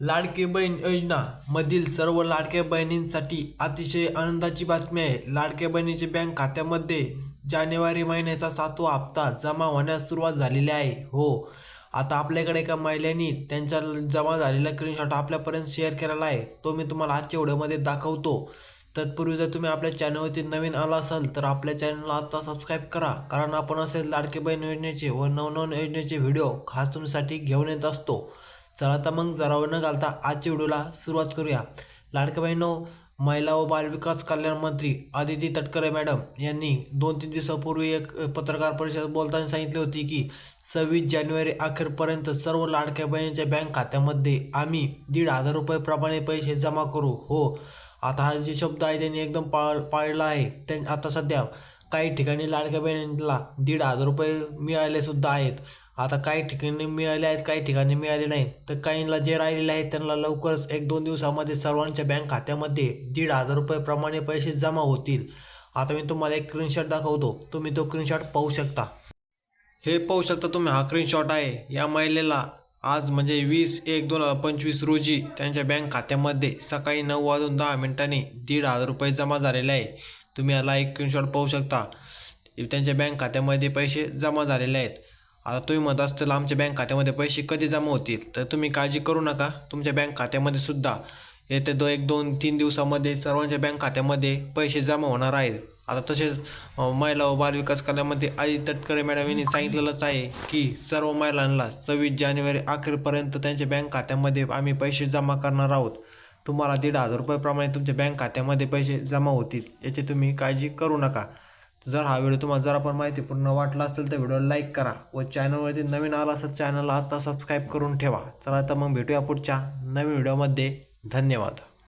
लाडके बहीण योजना मधील सर्व लाडक्या बहिणींसाठी अतिशय आनंदाची बातमी आहे. लाडक्या बहिणीच्या बँक खात्यामध्ये जानेवारी महिन्याचा सातवा हप्ता जमा होण्यास सुरुवात झालेली आहे. हो. आता आपल्याकडे एका महिलांनी त्यांच्या जमा झालेला स्क्रीनशॉट आपल्यापर्यंत शेअर केलेला आहे. तो मी तुम्हाला आजच्या व्हिडिओमध्ये दाखवतो. तत्पूर्वी जर तुम्ही आपल्या चॅनलवरती नवीन आला असाल तर आपल्या चॅनलला आता सबस्क्राईब करा. कारण आपण असे लाडके बहीण योजनेचे व नवनवन योजनेचे व्हिडिओ खास तुमच्यासाठी घेऊन येत असतो. चला तर मग जरा न घालता आजच्या व्हिडिओला सुरुवात करूया. लाडक्या बहिणो महिला व बालविकास कल्याण मंत्री आदिती तटकरे मॅडम यांनी दोन तीन दिवसापूर्वी एक पत्रकार परिषद बोलताना सांगितली होती की सव्वीस जानेवारी अखेरपर्यंत सर्व लाडक्या बहिणीच्या बँक खात्यामध्ये आम्ही दीड हजार रुपयेप्रमाणे पैसे जमा करू. हो आता हा जे शब्द आहे त्यांनी एकदम पाळ पाळला आहे. त्यां आता सध्या काही ठिकाणी लाडक्या बहिणींना दीड हजार रुपये मिळाले सुद्धा आहेत. आता काही ठिकाणी मिळाले आहेत काही ठिकाणी मिळाले नाही. तर काहींना जे राहिलेले आहेत त्यांना लवकरच एक दोन दिवसामध्ये सर्वांच्या बँक खात्यामध्ये दीड हजार रुपयेप्रमाणे पैसे जमा होतील. आता मी तुम्हाला एक स्क्रीनशॉट दाखवतो. तुम्ही तो स्क्रीनशॉट पाहू शकता. हे पाहू शकता तुम्ही हा स्क्रीनशॉट आहे. या महिलेला आज म्हणजे वीस एक दोन हजार पंचवीस रोजी त्यांच्या बँक खात्यामध्ये सकाळी नऊ वाजून दहा मिनिटांनी दीड हजार रुपये जमा झालेले आहे. तुम्ही याला एक स्क्रीनशॉट पाहू शकता. त्यांच्या बँक खात्यामध्ये पैसे जमा झालेले आहेत. आता तुम्ही म्हणत असतील आमच्या बँक खात्यामध्ये पैसे कधी जमा होतील? तर तुम्ही काळजी करू नका. तुमच्या बँक खात्यामध्ये सुद्धा येत्या दो एक दोन तीन दिवसामध्ये सर्वांच्या बँक खात्यामध्ये पैसे जमा होणार आहेत. आता तसेच महिला व बालविकास कार्यामध्ये आई तटकरे मॅडम यांनी सांगितलेलंच आहे की सर्व महिलांना सव्वीस जानेवारी अखेरपर्यंत त्यांच्या बँक खात्यामध्ये आम्ही पैसे जमा करणार आहोत. तुम्हाला दीड हजार रुपयाप्रमाणे तुमच्या बँक खात्यामध्ये पैसे जमा होतील याची तुम्ही काळजी करू नका. जर हा व्हिडिओ तुम्हाला जरा पण माहितीपूर्ण वाटला असेल तर व्हिडिओला लाईक करा व चॅनलवरती नवीन आला असेल चॅनलला आता सबस्क्राईब करून ठेवा. चला तर मग भेटूया पुढच्या नवीन व्हिडिओमध्ये. धन्यवाद.